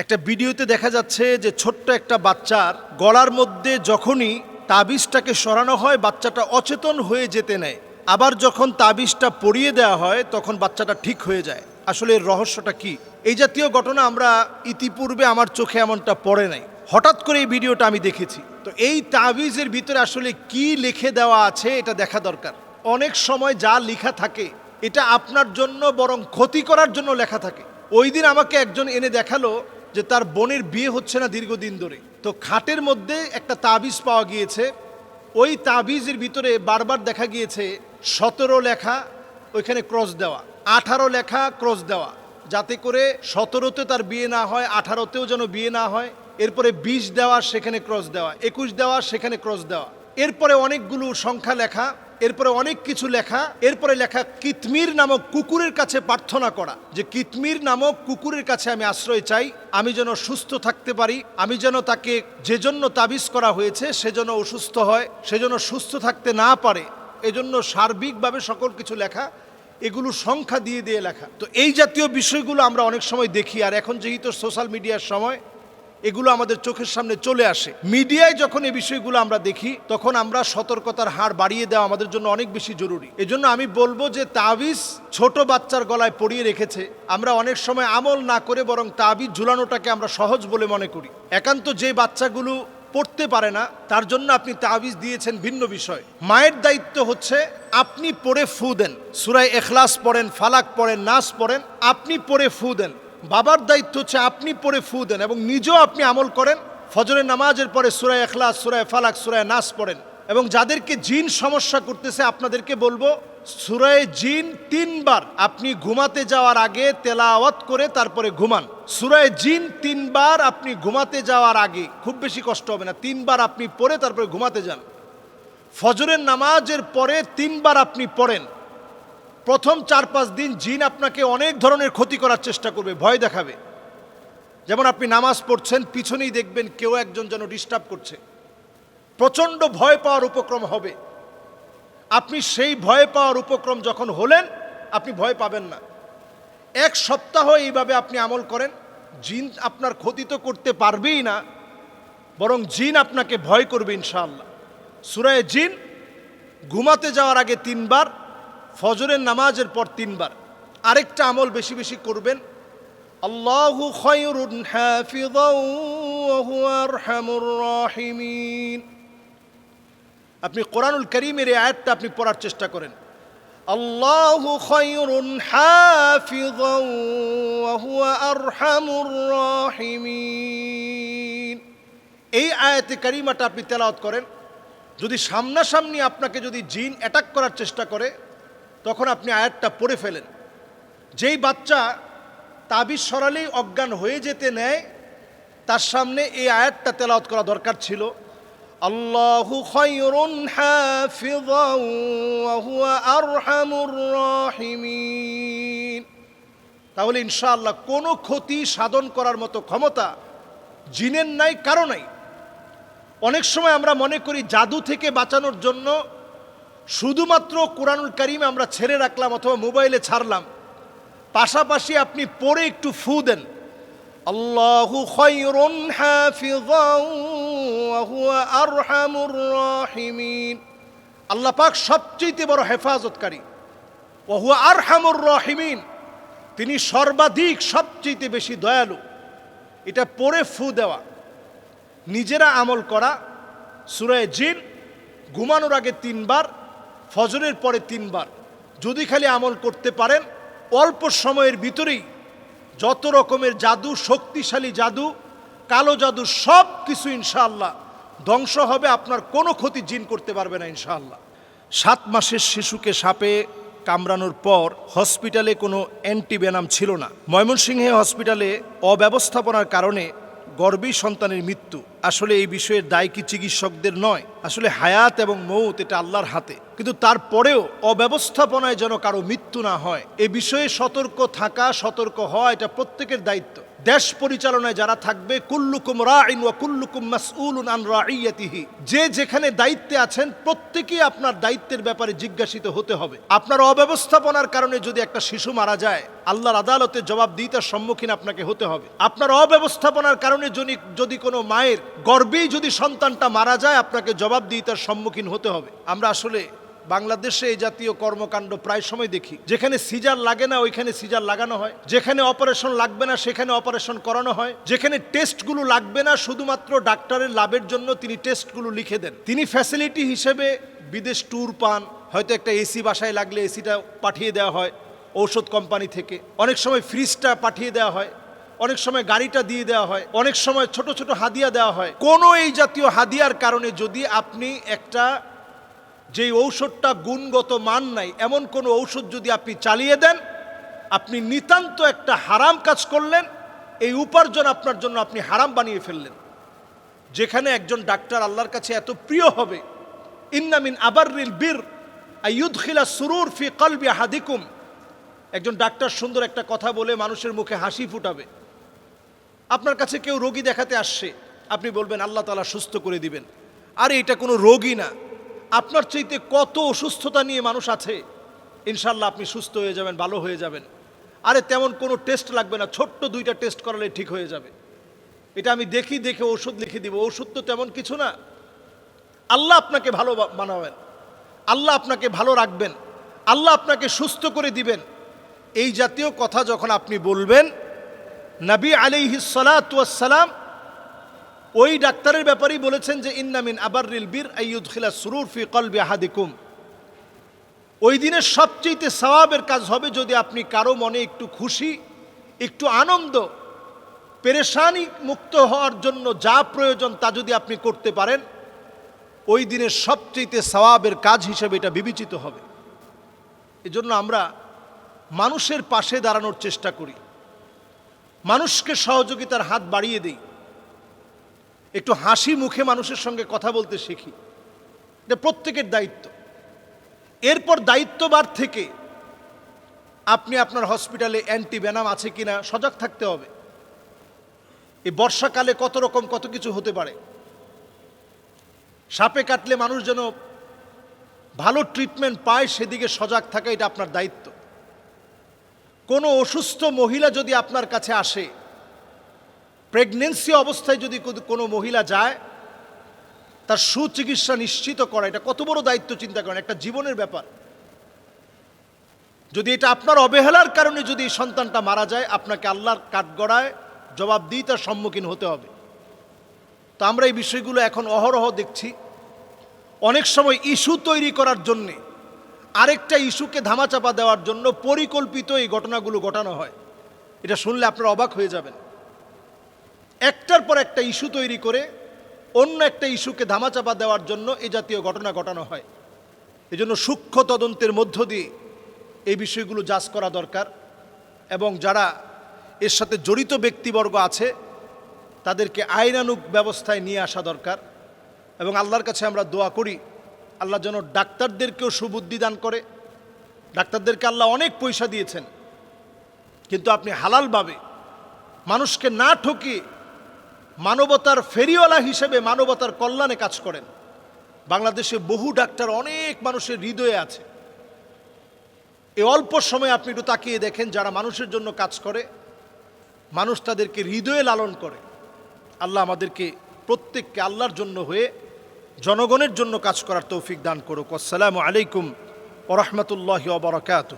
একটা ভিডিওতে দেখা যাচ্ছে যে ছোট্ট একটা বাচ্চার গলার মধ্যে যখনই তাবিজটাকে সরানো হয়, বাচ্চাটা অচেতন হয়ে যেতে নেয়। আবার যখন তাবিজটা পরিয়ে দেওয়া হয়, তখন বাচ্চাটা ঠিক হয়ে যায়। আসলে এর রহস্যটা কি? এই জাতীয় ঘটনা আমরা ইতিপূর্বে আমার চোখে এমনটা পড়ে নাই। হঠাৎ করে এই ভিডিওটা আমি দেখেছি। তো এই তাবিজের ভিতরে আসলে কি লিখে দেওয়া আছে, এটা দেখা দরকার। অনেক সময় যা লেখা থাকে, এটা আপনার জন্য বরং ক্ষতি করার জন্য লেখা থাকে। ওই দিন আমাকে একজন এনে দেখাল যে তার বোনের বিয়ে হচ্ছে না দীর্ঘদিন ধরে। তো খাটের মধ্যে একটা তাবিজ পাওয়া গিয়েছে। ওই তাবিজের ভিতরে বারবার দেখা গিয়েছে সতেরো লেখা, ওইখানে ক্রস দেওয়া। আঠারো লেখা ক্রস দেওয়া। যাতে করে সতেরোতে তার বিয়ে না হয়, আঠারোতেও যেন বিয়ে না হয়। এরপরে বিশ দেওয়া, সেখানে ক্রস দেওয়া। একুশ দেওয়া, সেখানে ক্রস দেওয়া। এরপরে অনেকগুলো সংখ্যা লেখা। এরপরে অনেক কিছু লেখা, এরপরে লেখা কিতমির নামক কুকুরের কাছে প্রার্থনা করা। যে কিতমির নামক কুকুরের কাছে আমি আশ্রয় চাই, আমি যেন সুস্থ থাকতে পারি, আমি যেন তাকে যে জন্য তাবিজ করা হয়েছে সেজন্য অসুস্থ হয় সেজন্য সুস্থ থাকতে না পারে, এজন্য সার্বিকভাবে সকল কিছু লেখা এগুলো সংখ্যা দিয়ে দিয়ে লেখা। তো এই জাতীয় বিষয়গুলো আমরা অনেক সময় দেখি, আর এখন যেহেতু সোশ্যাল মিডিয়ার সময় এগুলো আমাদের চোখের সামনে চলে আসে। মিডিয়ায় যখন এই বিষয়গুলো আমরা দেখি, তখন আমরা সতর্কতার হার বাড়িয়ে দেওয়া আমাদের জন্য অনেক বেশি জরুরি। এজন্য আমি বলব যে তাবিজ ছোট বাচ্চার গলায় পরিয়ে রেখেছে। আমরা অনেক সময় আমল না করে বরং তাবিজ ঝুলানোটাকে আমরা সহজ বলে মনে করি। একান্ত যে বাচ্চাগুলো পড়তে পারে না, তার জন্য আপনি তাবিজ দিয়েছেন ভিন্ন বিষয়। মায়ের দায়িত্ব হচ্ছে, আপনি পড়ে ফু দেন। সুরাই এখলাস পড়েন, ফালাক পড়েন, নাস পড়েন, আপনি পড়ে ফু দেন। বাবার দায়িত্ব হচ্ছে আপনি পড়ে ফু দেন এবং নিজেও আপনি আমল করেন। ফজরের নামাজের পরে সুরায় এখলাস সুরায় ফালাক সুরায় নাস পড়েন এবং যাদেরকে জিন সমস্যা করতেছে আপনাদেরকে বলব, সুরায় জিন তিনবার আপনি ঘুমাতে যাওয়ার আগে তেলাওয়াত করে তারপরে ঘুমান। সুরায় জিন তিনবার আপনি ঘুমাতে যাওয়ার আগে, খুব বেশি কষ্ট হবে না, তিনবার আপনি পড়ে তারপরে ঘুমাতে যান। ফজরের নামাজের পরে তিনবার আপনি পড়েন। প্রথম চার পাঁচ দিন জিন আপনাকে অনেক ধরনের ক্ষতি করার চেষ্টা করবে, ভয় দেখাবে। যেমন আপনি নামাজ পড়ছেন, পিছনেই দেখবেন কেউ একজন যেন ডিস্টার্ব করছে। প্রচণ্ড ভয় পাওয়ার উপক্রম হবে। আপনি সেই ভয় পাওয়ার উপক্রম যখন হলেন, আপনি ভয় পাবেন না। এক সপ্তাহ এইভাবে আপনি আমল করেন, জিন আপনার ক্ষতি তো করতে পারবেই না, বরং জিন আপনাকে ভয় করবে ইনশাআল্লাহ। সুরায় জিন, ঘুমাতে যাওয়ার আগে তিনবার ফজরের নামাজের পর তিনবার। আরেকটা আমল বেশি বেশি করবেন। আল্লাহু খয়রুন রাহিমিন। আপনি কোরআনুল করিমের এই আয়াতটা আপনি পড়ার চেষ্টা করেন। আল্লাহু খয়রুন রাহিমিন। এই আয়াতে কারিমাটা আপনি তেলাওয়াত করেন। যদি সামনাসামনি আপনাকে যদি জিন অ্যাটাক করার চেষ্টা করে তখন আপনি আয়াতটা পড়ে ফেলেন। যেই বাচ্চা তাবিজ সরালেই অজ্ঞান হয়ে যেতে নেয়, তার সামনে এই আয়াতটা তেলাওয়াত করা দরকার ছিল। আল্লাহু খয়রুন হাফিযাও ওয়া হুয়া আরহামুর রাহিমিন। তাহলে ইনশাআল্লাহ কোনো ক্ষতি সাধন করার মতো ক্ষমতা জিনের নাই, কারও নাই। অনেক সময় আমরা মনে করি জাদু থেকে বাঁচানোর জন্য শুধুমাত্র কোরআনুল করিম আমরা ছেড়ে রাখলাম অথবা মোবাইলে ছাড়লাম। পাশাপাশি আপনি পড়ে একটু ফু দেন। আল্লাহু পাক সবচেয়ে বড় হেফাজতকারী। ওয়া হুয়া আরহামুর রাহিমিন। তিনি সর্বাধিক সবচেয়ে বেশি দয়ালু। এটা পড়ে ফু দেওয়া। নিজেরা আমল করা। সুরায় জিন ঘুমানোর আগে তিনবার। ফজরের পরে তিনবার। যদি খালি আমল করতে পারেন, অল্প সময়ের ভিতরেই যত রকমের জাদু, শক্তিশালী জাদু, কালো জাদু, সব কিছু ইনশাআল্লাহ ধ্বংস হবে, আপনার কোনো ক্ষতি জিন করতে পারবে না ইনশাআল্লাহ। সাত মাসের শিশুকে সাপে কামড়ানোর পর হসপিটালে কোনো অ্যান্টিভেনাম ছিল না। ময়মনসিংহে হসপিটালে অব্যবস্থাপনার কারণে গর্ভী সন্তানের মৃত্যু। আসলে এই বিষয়ের দায় কি চিকিৎসকদের নয়। আসলে হায়াত এবং মৌত এটা আল্লাহর হাতে। কিন্তু তারপরেও অব্যবস্থাপনায় যেন কারও মৃত্যু না হয়, এ বিষয়ে সতর্ক থাকা, সতর্ক হওয়া এটা প্রত্যেকের দায়িত্ব। দেশ পরিচালনায় যারা থাকবে, কুল্লুকুম রাইন ওয়া কুল্লুকুম মাসউলুন আন রাইয়াতিহি যে যেখানে দায়িত্বে আছেন প্রত্যেকেই আপনার দায়িত্বের ব্যাপারে জিজ্ঞাসিত হতে হবে। আপনার অব্যবস্থাপনার কারণে যদি একটা শিশু মারা যায়, আল্লাহর আদালতে জবাবদিহিতার সম্মুখীন আপনাকে হতে হবে। আপনার অব্যবস্থাপনার কারণে যদি যদি কোনো মায়ের গর্বেই যদি সন্তানটা মারা যায়, আপনাকে জবাবদিহিতার সম্মুখীন হতে হবে। আমরা আসলে বাংলাদেশে এই জাতীয় কর্মকাণ্ড প্রায় সময় দেখি। যেখানে সিজার লাগে না, ওইখানে সিজার লাগানো হয়। যেখানে অপারেশন লাগবে না, সেখানে অপারেশন করানো হয়। যেখানে টেস্টগুলো লাগবে না, শুধুমাত্র ডাক্তারের লাভের জন্য তিনি টেস্টগুলো লিখে দেন। তিনি ফ্যাসিলিটি হিসেবে বিদেশ ট্যুর পান। হয়তো একটা এসি বাসায় লাগলে এসিটা পাঠিয়ে দেওয়া হয় ঔষধ কোম্পানি থেকে। অনেক সময় ফ্রিজটা পাঠিয়ে দেওয়া হয়। অনেক সময় গাড়িটা দিয়ে দেওয়া হয়। অনেক সময় ছোট ছোট হাদিয়া দেওয়া হয়। কোনো এই জাতীয় হাদিয়ার কারণে যদি আপনি একটা যেই ঔষধটা গুণগত মান নাই, এমন কোনো ঔষধ যদি আপনি চালিয়ে দেন, আপনি নিতান্ত একটা হারাম কাজ করলেন, এই উপার্জন আপনার জন্য আপনি হারাম বানিয়ে ফেললেন। যেখানে একজন ডাক্তার আল্লাহর কাছে এত প্রিয় হবে ইন্নামিন আবাররিল বীর আইয়ুদখিলা সুরুর ফি কলবি হাদিকুম একজন ডাক্তার সুন্দর একটা কথা বলে মানুষের মুখে হাসি ফুটাবে। আপনার কাছে কেউ রোগী দেখাতে আসছে, আপনি বলবেন, আল্লাহ তালা সুস্থ করে দিবেন। আরে, এটা কোনো রোগী না। আপনার চাইতে কত অসুস্থতা নিয়ে মানুষ আছে? ইনশাল্লাহ আপনি সুস্থ হয়ে যাবেন, ভালো হয়ে যাবেন। আরে তেমন কোনো টেস্ট লাগবে না, ছোট্ট দুইটা টেস্ট করালে ঠিক হয়ে যাবে। এটা আমি দেখি, দেখে ওষুধ লিখে দিব, ওষুধ তো তেমন কিছু না। আল্লাহ আপনাকে ভালো বানাবেন। আল্লাহ আপনাকে ভালো রাখবেন। আল্লাহ আপনাকে সুস্থ করে দিবেন। এই জাতীয় কথা যখন আপনি বলবেন, নবী আলিহিসালাম ওই ডাক্তারের ব্যাপারেই বলেছেন যে ইন্নামিন আবাররিল বীর আইয়ুদ খিলা সুরুর ফি কলবি আহাদিকুম। ওই দিনের সবচেয়ে সওয়াবের কাজ হবে যদি আপনি কারও মনে একটু খুশি, একটু আনন্দ, পেরেশানি মুক্ত হওয়ার জন্য যা প্রয়োজন তা যদি আপনি করতে পারেন, ওই দিনের সবচেয়ে সওয়াবের কাজ হিসেবে এটা বিবেচিত হবে। এজন্য আমরা মানুষের পাশে দাঁড়ানোর চেষ্টা করি। মানুষকে সহযোগিতার হাত বাড়িয়ে দিই। একটু হাসি মুখে মানুষের সঙ্গে কথা বলতে শিখি। এটা প্রত্যেকের দায়িত্ব। এরপর দায়িত্ববার থেকে আপনি আপনার হসপিটালে অ্যান্টি ব্যানাম আছে কিনা সজাগ থাকতে হবে। এই বর্ষাকালে কত রকম কত কিছু হতে পারে। সাপে কাটলে মানুষ যেন ভালো ট্রিটমেন্ট পায় সেদিকে সজাগ থাকা এটা আপনার দায়িত্ব। কোনো অসুস্থ মহিলা যদি আপনার কাছে আসে প্রেগনেন্সি অবস্থায় যদি কোনো- মহিলা যায়, তার সুচিকিৎসা নিশ্চিত করা, এটা কত বড় দায়িত্ব চিন্তা করেন, একটা জীবনের ব্যাপার। যদি এটা আপনার অবহেলার কারণে যদি সন্তানটা মারা যায়, আপনাকে আল্লাহর কাঠগড়ায় জবাবদিহিতার সম্মুখীন হতে হবে। তো আমরা এই বিষয়গুলো এখন অহরহ দেখছি। অনেক সময় ইস্যু তৈরি করার জন্যে আরেকটা ইস্যুকে ধামাচাপা দেওয়ার জন্য পরিকল্পিত এই ঘটনাগুলো ঘটানো হয়। এটা শুনলে আপনারা অবাক হয়ে যাবেন। একটার পর একটা ইস্যু তৈরি করে অন্য একটা ইস্যুকে ধামাচাপা দেওয়ার জন্য এ জাতীয় ঘটনা ঘটানো হয়। এজন্য সূক্ষ্ম তদন্তের মধ্য দিয়ে এই বিষয়গুলো যাচ করা দরকার এবং যারা এর সাথে জড়িত ব্যক্তিবর্গ আছে, তাদেরকে আইনানুগ ব্যবস্থায় নিয়ে আসা দরকার এবং আল্লাহর কাছে আমরা দোয়া করি, আল্লাহ যেন ডাক্তারদেরকেও সুবুদ্ধি দান করে। ডাক্তারদেরকে আল্লাহ অনেক পয়সা দিয়েছেন, কিন্তু আপনি হালালভাবে মানুষকে না ঠকিয়ে মানবতার ফেরিওয়ালা হিসেবে মানবতার কল্যাণে কাজ করেন। বাংলাদেশে বহু ডাক্তার, অনেক মানুষের হৃদয়ে আছে। এই অল্প সময় আপনি একটু তাকিয়ে দেখেন যারা মানুষের জন্য কাজ করে। মানুষ তাদেরকে হৃদয়ে লালন করে। আল্লাহ আমাদেরকে প্রত্যেককে আল্লাহর জন্য হয়ে জনগণের জন্য কাজ করার তৌফিক দান করুক। আসসালামু আলাইকুম ওরহমতুল্লাহ ওবরাকাতুহ